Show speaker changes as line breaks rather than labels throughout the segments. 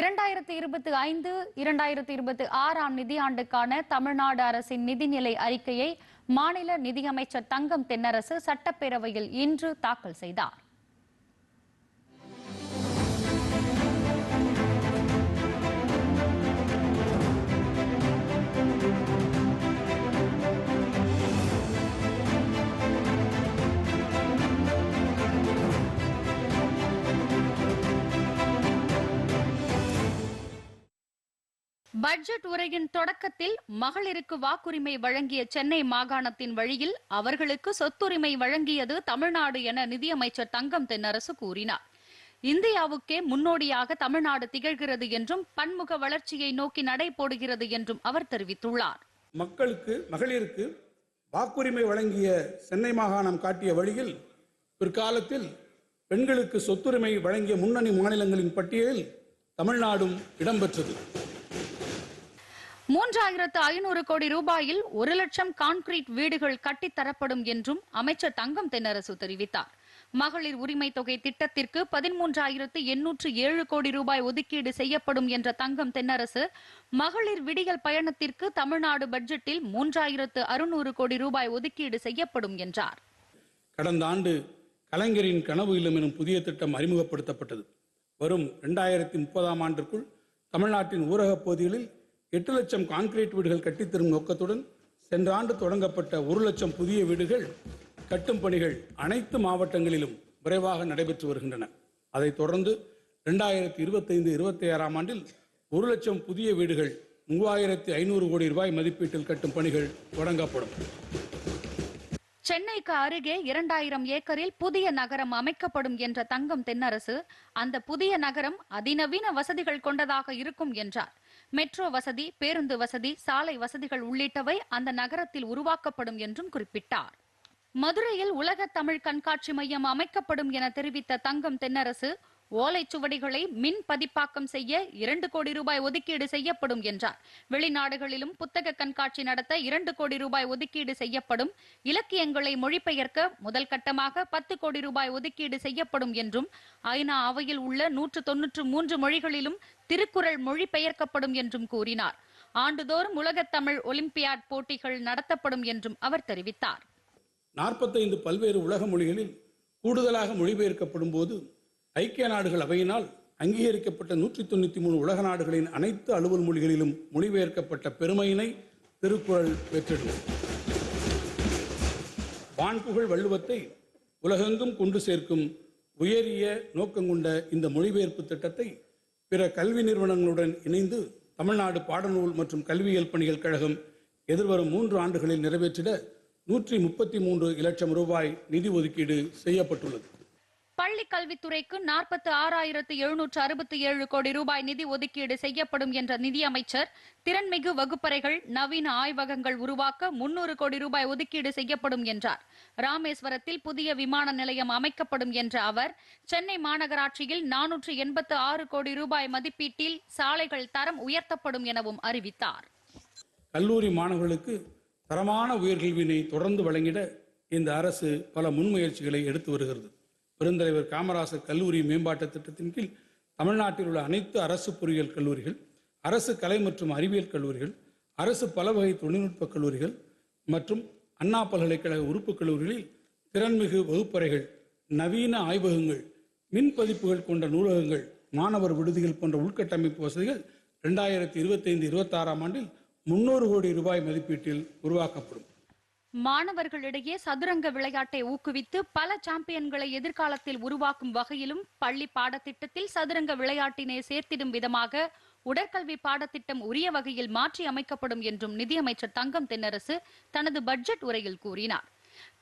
இரண்டாயிரத்தி இருபத்தி ஐந்து இரண்டாயிரத்தி இருபத்தி ஆறாம் நிதியாண்டுக்கான தமிழ்நாடு அரசின் நிதிநிலை அறிக்கையை மாநில நிதியமைச்சர் தங்கம் தென்னரசு சட்டப்பேரவையில் இன்று தாக்கல் செய்தார் பட்ஜெட் உரையின் தொடக்கத்தில் மகளிருக்கு வாக்குரிமை வழங்கிய சென்னை மாகாணத்தின் வழியில் அவர்களுக்கு சொத்துரிமை வழங்கியது தமிழ்நாடு என நிதியமைச்சர் தங்கம் தென்னரசு கூறினார் இந்தியாவுக்கே முன்னோடியாக தமிழ்நாடு திகழ்கிறது என்றும் பன்முக வளர்ச்சியை நோக்கி நடை போடுகிறது என்றும் அவர் தெரிவித்துள்ளார்
மக்களுக்கு மகளிருக்கு வாக்குரிமை வழங்கிய சென்னை மாகாணம் காட்டிய வழியில் பிற்காலத்தில் பெண்களுக்கு சொத்துரிமை வழங்கிய முன்னணி மாநிலங்களின் பட்டியலில் தமிழ்நாடும் இடம்பெற்றது
மூன்றாயிரத்து ஐநூறு கோடி ரூபாயில் ஒரு லட்சம் கான்கிரீட் வீடுகள் கட்டித்தரப்படும் என்றும் அமைச்சர் தங்கம் தென்னரசு தெரிவித்தார் மகளிர் உரிமை தொகை திட்டத்திற்கு பதிமூன்றாயிரத்து எண்ணூற்று ஏழு கோடி ரூபாய் ஒதுக்கீடு செய்யப்படும் என்ற தங்கம் தென்னரசு மகளிர் விடியல் பயணத்திற்கு தமிழ்நாடு பட்ஜெட்டில் மூன்றாயிரத்து அறுநூறு கோடி ரூபாய் ஒதுக்கீடு செய்யப்படும் என்றார்
கடந்த ஆண்டு கலைஞரின் கனவு இல்லம் எனும் புதிய திட்டம் அறிமுகப்படுத்தப்பட்டது வரும் இரண்டாயிரத்தி முப்பதாம் ஆண்டிற்குள் தமிழ்நாட்டின் ஊரகப் பகுதிகளில் எட்டு லட்சம் கான்கிரீட் வீடுகள் கட்டித்தரும் நோக்கத்துடன் சென்ற ஆண்டு தொடங்கப்பட்ட ஒரு லட்சம் புதிய வீடுகள் கட்டும் பணிகள் அனைத்து மாவட்டங்களிலும் விரைவாக நடைபெற்று வருகின்றன அதைத் தொடர்ந்து ரெண்டாயிரத்தி இருபத்தைந்து இருபத்தி ஆறாம் ஆண்டில் ஒரு லட்சம் புதிய வீடுகள் மூவாயிரத்தி ஐநூறு கோடி ரூபாய் மதிப்பீட்டில் கட்டும் பணிகள் தொடங்கப்படும்
சென்னைக்கு அருகே இரண்டாயிரம் ஏக்கரில் புதிய நகரம் அமைக்கப்படும் என்ற தங்கம் தென்னரசு அந்த புதிய நகரம் அதிநவீன வசதிகள் கொண்டதாக இருக்கும் என்றார் மெட்ரோ வசதி பேருந்து வசதி சாலை வசதிகள் உள்ளிட்டவை அந்த நகரத்தில் உருவாக்கப்படும் என்றும் குறிப்பிட்டார் மதுரையில் உலக தமிழ் கண்காட்சி மையம் அமைக்கப்படும் என தெரிவித்த தங்கம் தென்னரசு ஓலைச்சுவடிகளை மின் பதிப்பாக்கம் செய்ய இரண்டு கோடி ரூபாய் ஒதுக்கீடு செய்யப்படும் என்றார் வெளிநாடுகளிலும் புத்தக கண்காட்சி நடத்த இரண்டு கோடி ரூபாய் ஒதுக்கீடு செய்யப்படும் இலக்கியங்களை மொழிபெயர்க்க முதல் பத்து கோடி ரூபாய் ஒதுக்கீடு செய்யப்படும் என்றும் ஐநா அவையில் உள்ள நூற்று தொன்னூற்று மூன்று மொழிகளிலும் திருக்குறள் மொழி பெயர்க்கப்படும் என்றும் கூறினார் ஆண்டுதோறும் உலகத்தமிழ் ஒலிம்பியாட் போட்டிகள் நடத்தப்படும் என்றும் அவர் தெரிவித்தார்
நாற்பத்தைந்து பல்வேறு உலக மொழிகளில் கூடுதலாக மொழிபெயர்க்கப்படும் போது ஐக்கிய நாடுகள் அவையினால் அங்கீகரிக்கப்பட்ட நூற்றி தொண்ணூற்றி மூணு உலக நாடுகளின் அனைத்து அலுவல் மொழிகளிலும் மொழிபெயர்க்கப்பட்ட பெருமையினை திருக்குறள் பெற்றிடும் வான்புகழ் வள்ளுவத்தை உலகெங்கும் கொண்டு சேர்க்கும் உயரிய நோக்கம் கொண்ட இந்த மொழிபெயர்ப்பு திட்டத்தை பிற கல்வி நிறுவனங்களுடன் இணைந்து தமிழ்நாடு பாடநூல் மற்றும் கல்வியியல் பணிகள் கழகம் எதிர்வரும் மூன்று ஆண்டுகளில் நிறைவேற்றிட நூற்றி முப்பத்தி மூன்று இலட்சம் ரூபாய் நிதி ஒதுக்கீடு செய்யப்பட்டுள்ளது
பள்ளி கல்வித்துறைக்கு நாற்பத்தி ஆறாயிரத்து எழுநூற்று அறுபத்தி ஏழு கோடி ரூபாய் நிதி ஒதுக்கீடு செய்யப்படும் என்ற நிதியமைச்சர் திறன்மிகு வகுப்பறைகள் நவீன ஆய்வகங்கள் உருவாக்க முன்னூறு கோடி ரூபாய் ஒதுக்கீடு செய்யப்படும் என்றார் ராமேஸ்வரத்தில் புதிய விமான நிலையம் அமைக்கப்படும் என்ற அவர் சென்னை மாநகராட்சியில் நானூற்று எண்பத்து ஆறு கோடி ரூபாய் மதிப்பீட்டில் சாலைகள் தரம் உயர்த்தப்படும் எனவும் அறிவித்தார்
கல்லூரி மாணவர்களுக்கு தரமான உயர்கல்வியினை தொடர்ந்து வழங்கிட இந்த அரசு பல முன்முயற்சிகளை எடுத்து வருகிறது பெருந்தலைவர் காமராசர் கல்லூரி மேம்பாட்டு திட்டத்தின் கீழ் தமிழ்நாட்டில் உள்ள அனைத்து அரசு பொறியியல் கல்லூரிகள் அரசு கலை மற்றும் அறிவியல் கல்லூரிகள் அரசு பல வகை தொழில்நுட்ப கல்லூரிகள் மற்றும் அண்ணா பல்கலைக்கழக உறுப்பு கல்லூரிகளில் திறன்மிகு வகுப்பறைகள் நவீன ஆய்வகங்கள் மின் பதிப்புகள் கொண்ட நூலகங்கள் மாணவர் விடுதிகள் போன்ற உள்கட்டமைப்பு வசதிகள் ரெண்டாயிரத்தி இருபத்தைந்து இருபத்தாறாம் ஆண்டில் முன்னூறு கோடி ரூபாய் மதிப்பீட்டில் உருவாக்கப்படும்
மாணவர்களிடையே சதுரங்க விளையாட்டை ஊக்குவித்து பல சாம்பியன்களை எதிர்காலத்தில் உருவாக்கும் வகையிலும் பள்ளி பாடத்திட்டத்தில் சதுரங்க விளையாட்டினை சேர்த்திடும் விதமாக உடற்கல்வி பாடத்திட்டம் உரிய வகையில் மாற்றி அமைக்கப்படும் என்றும் நிதியமைச்சர் தங்கம் தென்னரசு தனது பட்ஜெட் உரையில் கூறினார்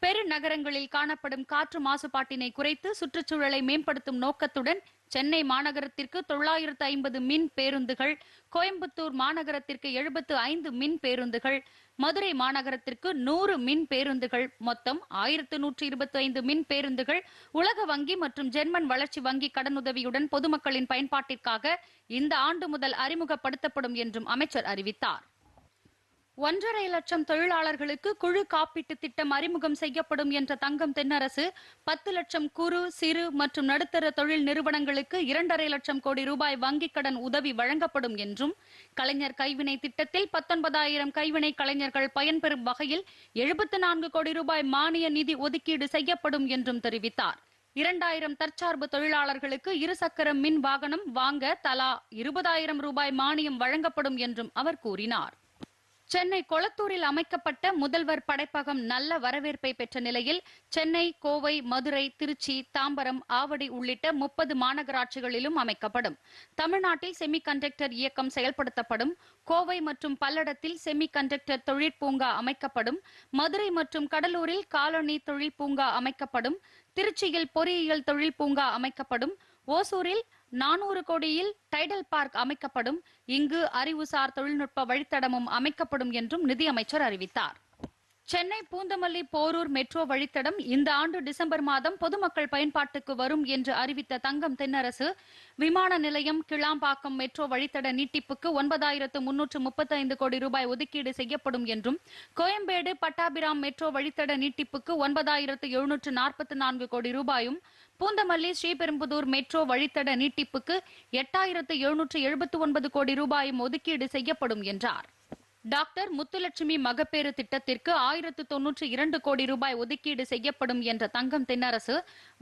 பெருநகரங்களில் காணப்படும் காற்று மாசுபாட்டினை குறைத்து சுற்றுச்சூழலை மேம்படுத்தும் நோக்கத்துடன் சென்னை மாநகரத்திற்கு தொள்ளாயிரத்து ஐம்பது மின் பேருந்துகள் கோயம்புத்தூர் மாநகரத்திற்கு எழுபத்து ஐந்து மின் பேருந்துகள் மதுரை மாநகரத்திற்கு நூறு மின் பேருந்துகள் மொத்தம் ஆயிரத்து நூற்றி இருபத்தி ஐந்து மின் பேருந்துகள் உலக வங்கி மற்றும் ஜெர்மன் வளர்ச்சி வங்கி கடனுதவியுடன் பொதுமக்களின் பயன்பாட்டிற்காக இந்த ஆண்டு முதல் அறிமுகப்படுத்தப்படும் என்றும் அமைச்சர் அறிவித்தார் ஒன்றரை லட்சம் தொழிலாளர்களுக்கு குழு காப்பீட்டு திட்டம் அறிமுகம் செய்யப்படும் என்ற தங்கம் தென்னரசு பத்து லட்சம் குறு சிறு மற்றும் நடுத்தர தொழில் நிறுவனங்களுக்கு இரண்டரை லட்சம் கோடி ரூபாய் வங்கிக் கடன் உதவி வழங்கப்படும் என்றும் கலைஞர் கைவினை திட்டத்தில் பத்தொன்பதாயிரம் கைவினை கலைஞர்கள் பயன்பெறும் வகையில் எழுபத்தி நான்கு கோடி ரூபாய் மானிய நிதி ஒதுக்கீடு செய்யப்படும் என்றும் தெரிவித்தார் இரண்டாயிரம் தற்சார்பு தொழிலாளர்களுக்கு இருசக்கர மின் வாகனம் வாங்க தலா இருபதாயிரம் ரூபாய் மானியம் வழங்கப்படும் என்றும் அவர் கூறினார் சென்னை கொளத்தூரில் அமைக்கப்பட்ட முதல்வர் படைப்பகம் நல்ல வரவேற்பை பெற்ற நிலையில் சென்னை கோவை மதுரை திருச்சி தாம்பரம் ஆவடி உள்ளிட்ட முப்பது மாநகராட்சிகளிலும் அமைக்கப்படும் தமிழ்நாட்டில் செமி கண்டக்டர் இயக்கம் செயல்படுத்தப்படும் கோவை மற்றும் பல்லடத்தில் செமி கண்டக்டர் தொழிற்பூங்கா அமைக்கப்படும் மதுரை மற்றும் கடலூரில் காலனி தொழிற்பூங்கா அமைக்கப்படும் திருச்சியில் பொறியியல் தொழிற்பூங்கா அமைக்கப்படும் ஓசூரில் நானூறு கோடியில் டைடல் பார்க் அமைக்கப்படும் இங்கு அறிவுசார் தொழில்நுட்ப வழித்தடமும் அமைக்கப்படும் என்றும் நிதியமைச்சர் அறிவித்தார் சென்னை பூந்தமல்லி போரூர் மெட்ரோ வழித்தடம் இந்த ஆண்டு டிசம்பர் மாதம் பொதுமக்கள் பயன்பாட்டுக்கு வரும் என்று அறிவித்த தங்கம் தென்னரசு விமான நிலையம் கிளாம்பாக்கம் மெட்ரோ வழித்தட நீட்டிப்புக்கு ஒன்பதாயிரத்து முன்னூற்று முப்பத்தைந்து கோடி ரூபாய் ஒதுக்கீடு செய்யப்படும் என்றும் கோயம்பேடு பட்டாபிராம் மெட்ரோ வழித்தட நீட்டிப்புக்கு ஒன்பதாயிரத்து எழுநூற்று நாற்பத்தி நான்கு கோடி ரூபாயும் பூந்தமல்லி ஸ்ரீபெரும்புதூர் மெட்ரோ வழித்தட நீட்டிப்புக்கு எட்டாயிரத்து எழுநூற்று எழுபத்து ஒன்பது கோடி ரூபாயும் ஒதுக்கீடு செய்யப்படும் என்றார் டாக்டர் முத்துலட்சுமி மகப்பேறு திட்டத்திற்கு ஆயிரத்து தொன்னூற்று இரண்டு கோடி ரூபாய் ஒதுக்கீடு செய்யப்படும் என்ற தங்கம் தென்னரசு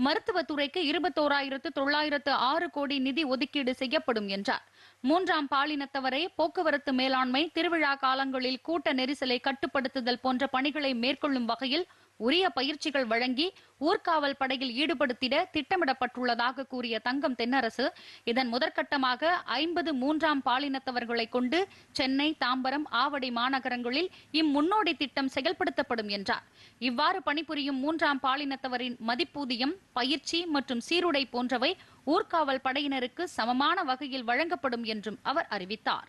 மருத்துவத்துறைக்கு இருபத்தோராயிரத்து தொள்ளாயிரத்து ஆறு கோடி நிதி ஒதுக்கீடு செய்யப்படும் என்றார் மூன்றாம் பாலினத்தவரை போக்குவரத்து மேலாண்மை திருவிழா காலங்களில் கூட்ட நெரிசலை கட்டுப்படுத்துதல் போன்ற பணிகளை மேற்கொள்ளும் வகையில் உரிய பயிற்சிகள் வழங்கி ஊர்காவல் படையில் ஈடுபடுத்திட திட்டமிடப்பட்டுள்ளதாக கூறிய தங்கம் தென்னரசு இதன் முதற்கட்டமாக ஐம்பது மூன்றாம் பாலினத்தவர்களை கொண்டு சென்னை தாம்பரம் ஆவடி மாநகரங்களில் இம்முன்னோடி திட்டம் செயல்படுத்தப்படும் என்றார் இவ்வாறு பணிபுரியும் மூன்றாம் பாலினத்தவரின் மதிப்பூதியம் பயிற்சி மற்றும் சீருடை போன்றவை ஊர்காவல் படையினருக்கு சமமான வகையில் வழங்கப்படும் என்றும் அவர் அறிவித்தார்